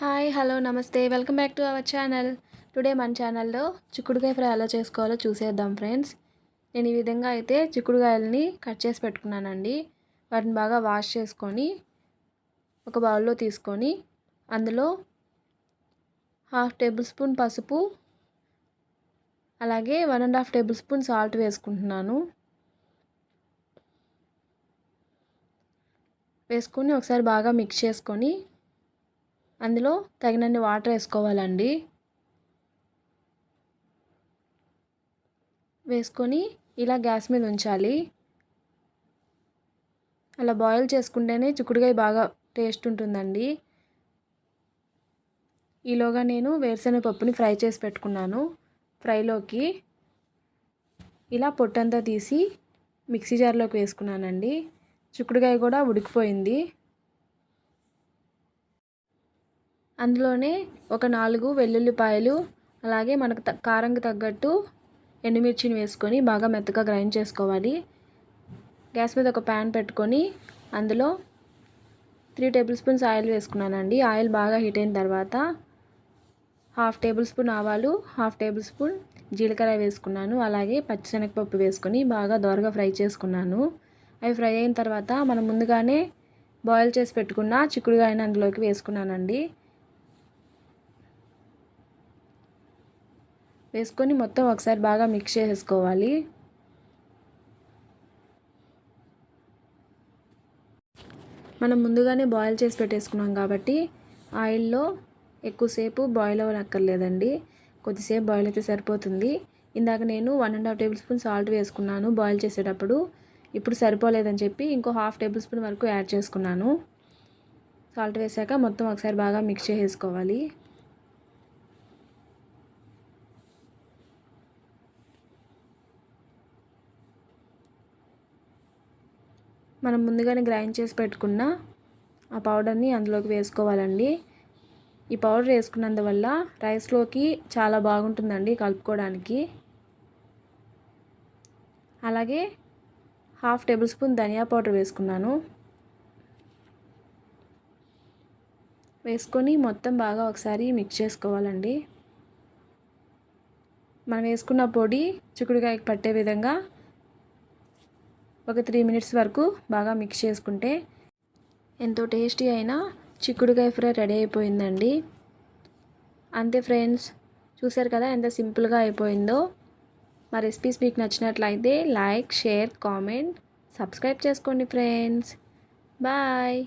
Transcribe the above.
Hi hello నమస్తే. Welcome back to our channel. Today మన ఛానల్లో చిక్కుడుకాయ ఫ్రై ఎలా చేసుకోవాలో చూసేద్దాం ఫ్రెండ్స్. నేను ఈ విధంగా అయితే చిక్కుడుకాయలని కట్ చేసి పెట్టుకున్నానండి. వాటిని బాగా వాష్ చేసుకొని ఒక బౌల్లో తీసుకొని అందులో హాఫ్ టేబుల్ స్పూన్ పసుపు అలాగే one and half tablespoon salt వేసుకుంటున్నాను. వేసుకొని ఒకసారి బాగా మిక్స్ చేసుకొని అందులో తగినన్ని వాటర్ వేసుకోవాలండి. వేసుకొని ఇలా గ్యాస్ మీద ఉంచాలి. అలా బాయిల్ చేసుకుంటేనే చిక్కుడుకాయ బాగా టేస్ట్ ఉంటుందండి. ఈలోగా నేను వేరుశనగ పప్పుని ఫ్రై చేసి పెట్టుకున్నాను. ఫ్రైలోకి ఇలా పొట్టంతా తీసి మిక్సీ జార్లోకి వేసుకున్నానండి. చిక్కుడుకాయ కూడా ఉడికిపోయింది. అందులోనే ఒక నాలుగు వెల్లుల్లిపాయలు అలాగే మనకు కారంకి తగ్గట్టు ఎండుమిర్చిని వేసుకొని బాగా మెత్తగా గ్రైండ్ చేసుకోవాలి. గ్యాస్ మీద ఒక ప్యాన్ పెట్టుకొని అందులో త్రీ టేబుల్ స్పూన్స్ ఆయిల్ వేసుకున్నానండి. ఆయిల్ బాగా హీట్ అయిన తర్వాత హాఫ్ టేబుల్ స్పూన్ ఆవాలు హాఫ్ టేబుల్ స్పూన్ జీలకర్ర వేసుకున్నాను. అలాగే పచ్చిశనగపప్పు వేసుకొని బాగా దోరగా ఫ్రై చేసుకున్నాను. అవి ఫ్రై అయిన తర్వాత మనం ముందుగానే బాయిల్ చేసి పెట్టుకున్న చిక్కుడుగాయని అందులోకి వేసుకున్నానండి. వేసుకొని మొత్తం ఒకసారి బాగా మిక్స్ చేసుకోవాలి మనం ముందుగానే బాయిల్ చేసి పెట్టేసుకున్నాం కాబట్టి ఆయిల్లో ఎక్కువసేపు బాయిల్ అవ్వనక్కర్లేదండి. కొద్దిసేపు బాయిల్ అయితే సరిపోతుంది. ఇందాక నేను one and half tablespoon salt వేసుకున్నాను బాయిల్ చేసేటప్పుడు. ఇప్పుడు సరిపోలేదని చెప్పి ఇంకో హాఫ్ టేబుల్ స్పూన్ వరకు యాడ్ చేసుకున్నాను. సాల్ట్ వేసాక మొత్తం ఒకసారి బాగా మిక్స్ చేసుకోవాలి మనం ముందుగానే గ్రైండ్ చేసి పెట్టుకున్న ఆ పౌడర్ని అందులోకి వేసుకోవాలండి. ఈ పౌడర్ వేసుకున్నందువల్ల రైస్లోకి చాలా బాగుంటుందండి కలుపుకోవడానికి. అలాగే హాఫ్ టేబుల్ స్పూన్ ధనియా పౌడర్ వేసుకున్నాను. వేసుకొని మొత్తం బాగా ఒకసారి మిక్స్ చేసుకోవాలండి. మనం వేసుకున్న పొడి చిక్కుడుకాయకి పట్టే విధంగా ఒక త్రీ మినిట్స్ వరకు బాగా మిక్స్ చేసుకుంటే ఎంతో టేస్టీ అయిన చిక్కుడుకాయ ఫ్రై రెడీ అయిపోయిందండి. అంతే ఫ్రెండ్స్ చూసారు కదా ఎంత సింపుల్గా అయిపోయిందో. మా రెసిపీస్ మీకు నచ్చినట్లయితే లైక్ షేర్ కామెంట్ సబ్స్క్రైబ్ చేసుకోండి ఫ్రెండ్స్. బాయ్.